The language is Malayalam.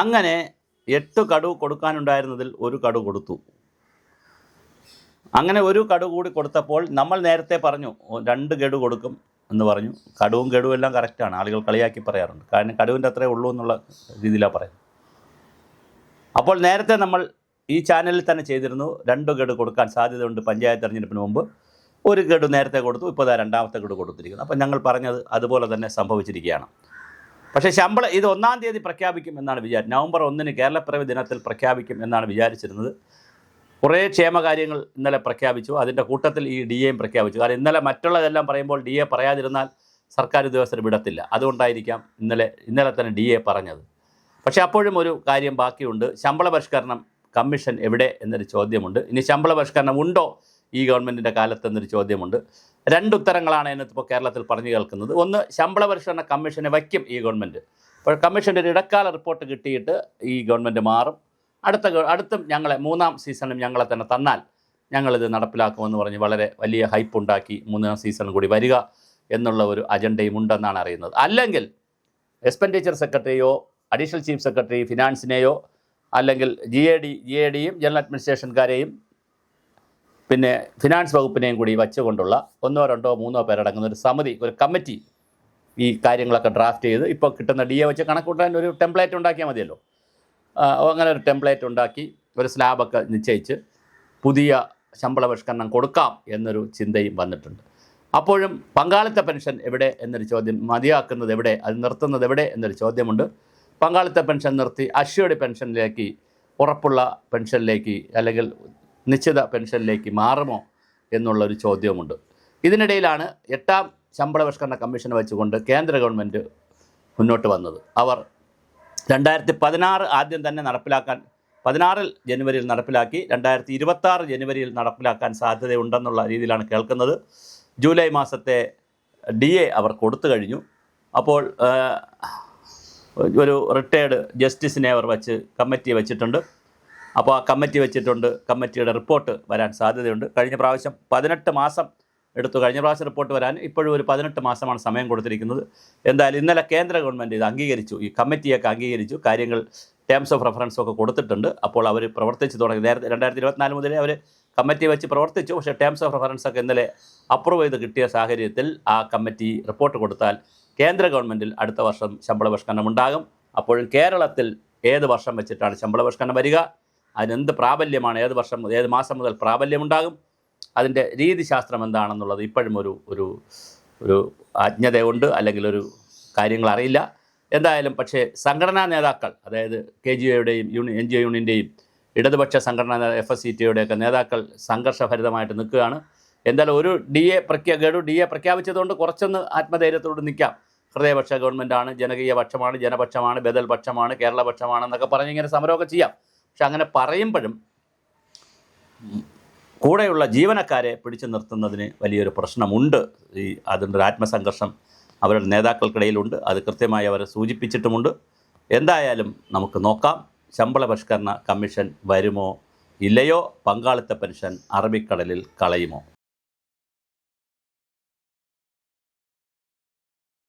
അങ്ങനെ എട്ട് കടു കൊടുക്കാനുണ്ടായിരുന്നതിൽ ഒരു കടു കൊടുത്തു. അങ്ങനെ ഒരു കടു കൂടി കൊടുത്തപ്പോൾ നമ്മൾ നേരത്തെ പറഞ്ഞു രണ്ട് ഗഡു കൊടുക്കും എന്ന് പറഞ്ഞു. കടുവും ഗഡുവും എല്ലാം കറക്റ്റാണ് ആളുകൾ കളിയാക്കി പറയാറുണ്ട്. കാരണം കടുവിന്റെ അത്രേ ഉള്ളൂ എന്നുള്ള രീതിയിലാണ് പറയുന്നത്. അപ്പോൾ നേരത്തെ നമ്മൾ ഈ ചാനലിൽ തന്നെ ചെയ്തിരുന്നു. രണ്ട് ഗഡു കൊടുക്കാൻ സാധ്യതയുണ്ട് പഞ്ചായത്ത് തെരഞ്ഞെടുപ്പിന് മുമ്പ്. ഒരു ഗഡു നേരത്തെ കൊടുത്തു. ഇപ്പോൾ രണ്ടാമത്തെ ഗഡു കൊടുത്തിരിക്കുന്നു. അപ്പോൾ ഞങ്ങൾ പറഞ്ഞത് അതുപോലെ തന്നെ സംഭവിച്ചിരിക്കുകയാണ്. പക്ഷേ ശമ്പളം ഇത് ഒന്നാം തീയതി പ്രഖ്യാപിക്കും എന്നാണ് വിചാരം. നവംബർ ഒന്നിന് കേരളപ്പിറവി ദിനത്തിൽ പ്രഖ്യാപിക്കും എന്നാണ് വിചാരിച്ചിരുന്നത്. കുറേ ക്ഷേമകാര്യങ്ങൾ ഇന്നലെ പ്രഖ്യാപിച്ചു. അതിന്റെ കൂട്ടത്തിൽ ഈ ഡി എയും പ്രഖ്യാപിച്ചു. കാരണം ഇന്നലെ മറ്റുള്ളതെല്ലാം പറയുമ്പോൾ ഡി എ പറയാതിരുന്നാൽ സർക്കാർ ഉദ്യോഗസ്ഥർ വിടത്തില്ല. അതുകൊണ്ടായിരിക്കാം ഇന്നലെ ഇന്നലെ തന്നെ ഡി എ പറഞ്ഞത്. പക്ഷേ അപ്പോഴും ഒരു കാര്യം ബാക്കിയുണ്ട്. ശമ്പള പരിഷ്കരണം കമ്മീഷൻ എവിടെ എന്നൊരു ചോദ്യമുണ്ട്. ഇനി ശമ്പള പരിഷ്കരണം ഉണ്ടോ ഈ ഗവൺമെന്റിന്റെ കാലത്ത് എന്നൊരു ചോദ്യമുണ്ട്. രണ്ട് ഉത്തരങ്ങളാണ് അതിനകത്തിപ്പോൾ കേരളത്തിൽ പറഞ്ഞു കേൾക്കുന്നത്. ഒന്ന് ശമ്പള പരിഷ്കരണ കമ്മീഷനെ വയ്ക്കും ഈ ഗവൺമെന്റ് അപ്പോൾ കമ്മീഷന്റെ ഒരു ഇടക്കാല റിപ്പോർട്ട് കിട്ടിയിട്ട് ഈ ഗവൺമെന്റ് മാറും. അടുത്ത അടുത്തും ഞങ്ങളെ മൂന്നാം സീസണും ഞങ്ങളെ തന്നെ തന്നാൽ ഞങ്ങളിത് നടപ്പിലാക്കുമെന്ന് പറഞ്ഞ് വളരെ വലിയ ഹൈപ്പ് ഉണ്ടാക്കി മൂന്നാം സീസൺ കൂടി വരിക എന്നുള്ള ഒരു അജണ്ടയും ഉണ്ടെന്നാണ് അറിയുന്നത്. അല്ലെങ്കിൽ expenditure secretary additional chief secretary ഫിനാൻസിനെയോ അല്ലെങ്കിൽ G A D G A ഡിയും ജനറൽ അഡ്മിനിസ്ട്രേഷൻകാരെയും പിന്നെ ഫിനാൻസ് വകുപ്പിനെയും കൂടി വച്ചുകൊണ്ടുള്ള ഒന്നോ രണ്ടോ മൂന്നോ പേരടങ്ങുന്ന ഒരു സമിതി ഒരു കമ്മിറ്റി ഈ കാര്യങ്ങളൊക്കെ ഡ്രാഫ്റ്റ് ചെയ്ത് ഇപ്പോൾ കിട്ടുന്ന ഡി എ വെച്ച് കണക്കൂട്ടാൻ ഒരു ടെംപ്ലേറ്റ് ഉണ്ടാക്കിയാൽ മതിയല്ലോ. അങ്ങനെ ഒരു ടെംപ്ലേറ്റ് ഉണ്ടാക്കി ഒരു സ്ലാബൊക്കെ നിശ്ചയിച്ച് പുതിയ ശമ്പള പരിഷ്കരണം കൊടുക്കാം എന്നൊരു ചിന്തയും വന്നിട്ടുണ്ട്. അപ്പോഴും പങ്കാളിത്ത പെൻഷൻ എവിടെ എന്നൊരു ചോദ്യം മതിയാക്കുന്നത് എവിടെ അത് നിർത്തുന്നത് എവിടെ എന്നൊരു ചോദ്യമുണ്ട്. പങ്കാളിത്ത പെൻഷൻ നിർത്തി അഷ്യൂർഡ് പെൻഷനിലേക്ക് ഉറപ്പുള്ള പെൻഷനിലേക്ക് അല്ലെങ്കിൽ നിശ്ചിത പെൻഷനിലേക്ക് മാറുമോ എന്നുള്ളൊരു ചോദ്യവുമുണ്ട്. ഇതിനിടയിലാണ് എട്ടാം ശമ്പളപരിഷ്കരണ കമ്മീഷൻ വെച്ചുകൊണ്ട് കേന്ദ്ര ഗവൺമെന്റ് മുന്നോട്ട് വന്നത്. അവർ രണ്ടായിരത്തി പതിനാറ് ആദ്യം തന്നെ നടപ്പിലാക്കാൻ പതിനാറിൽ ജനുവരിയിൽ നടപ്പിലാക്കി രണ്ടായിരത്തി ഇരുപത്താറ് ജനുവരിയിൽ നടപ്പിലാക്കാൻ സാധ്യതയുണ്ടെന്നുള്ള രീതിയിലാണ് കേൾക്കുന്നത്. ജൂലൈ മാസത്തെ ഡി എ അവർ കൊടുത്തു കഴിഞ്ഞു. അപ്പോൾ ഒരു റിട്ടയേർഡ് ജസ്റ്റിസിനെ അവർ വച്ച് കമ്മിറ്റി വെച്ചിട്ടുണ്ട്. അപ്പോൾ ആ കമ്മിറ്റി വെച്ചിട്ടുണ്ട്. കമ്മിറ്റിയുടെ റിപ്പോർട്ട് വരാൻ സാധ്യതയുണ്ട്. കഴിഞ്ഞ പ്രാവശ്യം പതിനെട്ട് മാസം എടുത്തു. കഴിഞ്ഞ പ്രാവശ്യം റിപ്പോർട്ട് വരാൻ ഇപ്പോഴും ഒരു പതിനെട്ട് മാസമാണ് സമയം കൊടുത്തിരിക്കുന്നത്. എന്തായാലും ഇന്നലെ കേന്ദ്ര ഗവൺമെന്റ് ഇത് അംഗീകരിച്ചു. ഈ കമ്മിറ്റിയൊക്കെ അംഗീകരിച്ചു. കാര്യങ്ങൾ ടേംസ് ഓഫ് റെഫറൻസ് ഒക്കെ കൊടുത്തിട്ടുണ്ട്. അപ്പോൾ അവർ പ്രവർത്തിച്ച് തുടങ്ങി. നേരത്തെ രണ്ടായിരത്തി ഇരുപത്തിനാല് മുതലേ അവർ കമ്മിറ്റി വെച്ച് പ്രവർത്തിച്ചു. പക്ഷേ ടേംസ് ഓഫ് റെഫറൻസ് ഒക്കെ ഇന്നലെ അപ്രൂവ് ചെയ്ത് കിട്ടിയ സാഹചര്യത്തിൽ ആ കമ്മിറ്റി റിപ്പോർട്ട് കൊടുത്താൽ കേന്ദ്ര ഗവൺമെന്റിൽ അടുത്ത വർഷം ശമ്പള പരിഷ്കരണം ഉണ്ടാകും. അപ്പോഴും കേരളത്തിൽ ഏത് വർഷം വെച്ചിട്ടാണ് ശമ്പള പരിഷ്കരണം വരിക? അതിനെന്ത് പ്രാബല്യമാണ്? ഏത് വർഷം മുതൽ- ഏത് മാസം മുതൽ പ്രാബല്യമുണ്ടാകും? അതിന്റെ രീതിശാസ്ത്രം എന്താണെന്നുള്ളത് ഇപ്പോഴും ഒരു ഒരു ഒരു അജ്ഞതയുണ്ട് അല്ലെങ്കിൽ ഒരു കാര്യങ്ങൾ അറിയില്ല. എന്തായാലും പക്ഷേ സംഘടനാ നേതാക്കൾ അതായത് കെ ജി ഒയുടെയും യൂണി എൻ ജി ഒ യൂണിയന്റെയും ഇടതുപക്ഷ സംഘടനാ എഫ് എസ് സി ടി ടിയുടെയൊക്കെ നേതാക്കൾ സംഘർഷഭരിതമായിട്ട് നിൽക്കുകയാണ്. എന്തായാലും ഒരു ഡി എ പ്രഖ്യാ ഗഡു ഡി എ പ്രഖ്യാപിച്ചതുകൊണ്ട് കുറച്ചൊന്ന് ആത്മധൈര്യത്തോട് നിൽക്കാം. ഹൃദയപക്ഷ ഗവൺമെന്റാണ് ജനകീയ പക്ഷമാണ് ജനപക്ഷമാണ് ബദൽ പക്ഷമാണ് കേരള പക്ഷമാണെന്നൊക്കെ പറഞ്ഞ് ഇങ്ങനെ സമരമൊക്കെ ചെയ്യാം. പക്ഷെ അങ്ങനെ പറയുമ്പോഴും കൂടെയുള്ള ജീവനക്കാരെ പിടിച്ചു നിർത്തുന്നതിന് വലിയൊരു പ്രശ്നമുണ്ട്. ഈ അതിന്റെ ആത്മസംഘർഷം അവരുടെ നേതാക്കൾക്കിടയിലുണ്ട്. അത് കൃത്യമായി അവരെ സൂചിപ്പിച്ചിട്ടുമുണ്ട്. എന്തായാലും നമുക്ക് നോക്കാം. ശമ്പള പരിഷ്കരണ കമ്മീഷൻ വരുമോ ഇല്ലയോ? പങ്കാളിത്ത പെൻഷൻ അറബിക്കടലിൽ കളയുമോ?